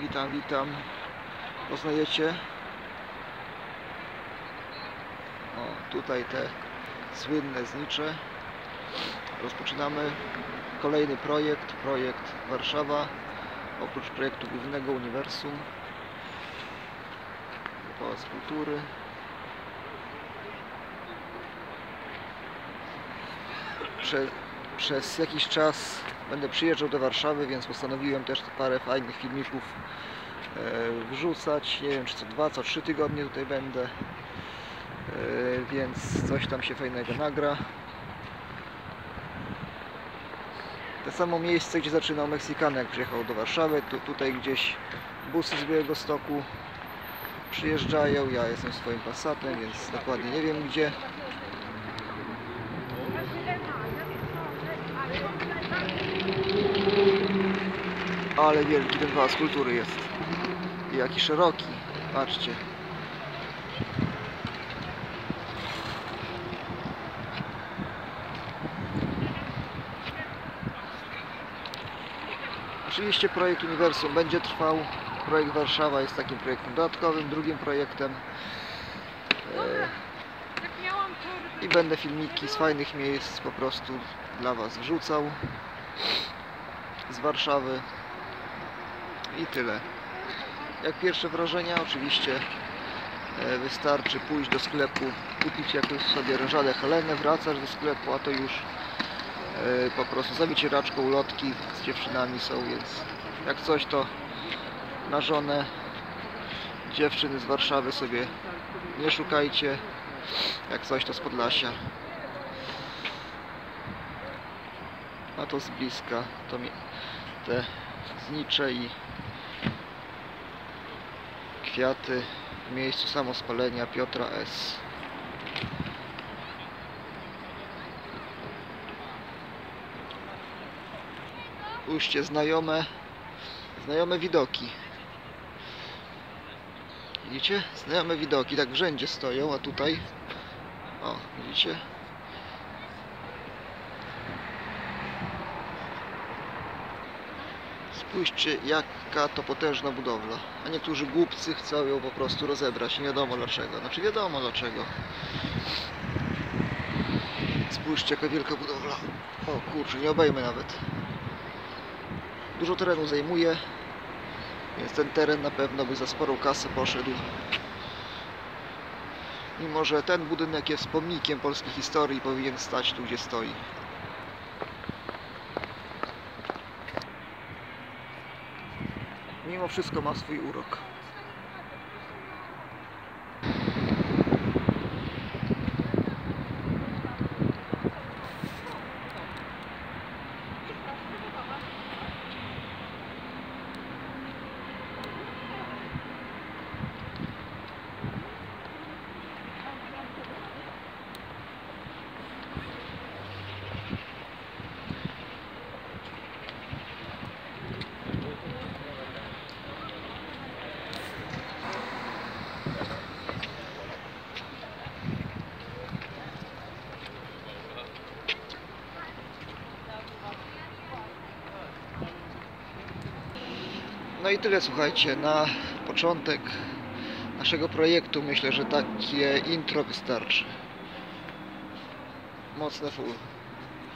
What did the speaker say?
Witam, witam. Poznajecie? O, tutaj te słynne znicze. Rozpoczynamy kolejny projekt, projekt Warszawa. Oprócz projektu głównego Uniwersum. Pałac Kultury. Prze, przez jakiś czas będę przyjeżdżał do Warszawy, więc postanowiłem też parę fajnych filmików e, wrzucać. Nie wiem, czy co dwa, co trzy tygodnie tutaj będę. E, więc coś tam się fajnego nagra. To samo miejsce, gdzie zaczynał Meksykan, jak przyjechał do Warszawy. Tu, tutaj gdzieś busy z Białego Stoku przyjeżdżają. Ja jestem swoim Passatem, więc dokładnie nie wiem gdzie. Ale wielki ten pałac kultury jest. I jaki szeroki. Patrzcie. Oczywiście projekt Uniwersum będzie trwał. Projekt Warszawa jest takim projektem dodatkowym, drugim projektem. E, I będę filmiki z fajnych miejsc po prostu dla Was wrzucał. Z Warszawy. I tyle. Jak pierwsze wrażenia, oczywiście e, wystarczy pójść do sklepu, kupić jakąś sobie ryżadę Helenę, wracasz do sklepu, a to już e, po prostu za wycieraczką ulotki z dziewczynami są, więc jak coś to na żonę dziewczyny z Warszawy sobie nie szukajcie, jak coś to z Podlasia. A to z bliska, to te znicze i kwiaty w miejscu samospalenia Piotra S. Ujście znajome, znajome widoki. Widzicie? Znajome widoki, tak w rzędzie stoją, a tutaj, o, widzicie? Spójrzcie, jaka to potężna budowla. A niektórzy głupcy chcą ją po prostu rozebrać. Nie wiadomo dlaczego. Znaczy wiadomo dlaczego. Spójrzcie, jaka wielka budowla. O kurczę, nie obejmę nawet. Dużo terenu zajmuje. Więc ten teren na pewno by za sporą kasę poszedł. Mimo, że ten budynek jest pomnikiem polskiej historii powinien stać tu, gdzie stoi. Mimo wszystko ma swój urok. No i tyle słuchajcie, na początek naszego projektu myślę, że takie intro wystarczy. Mocne full.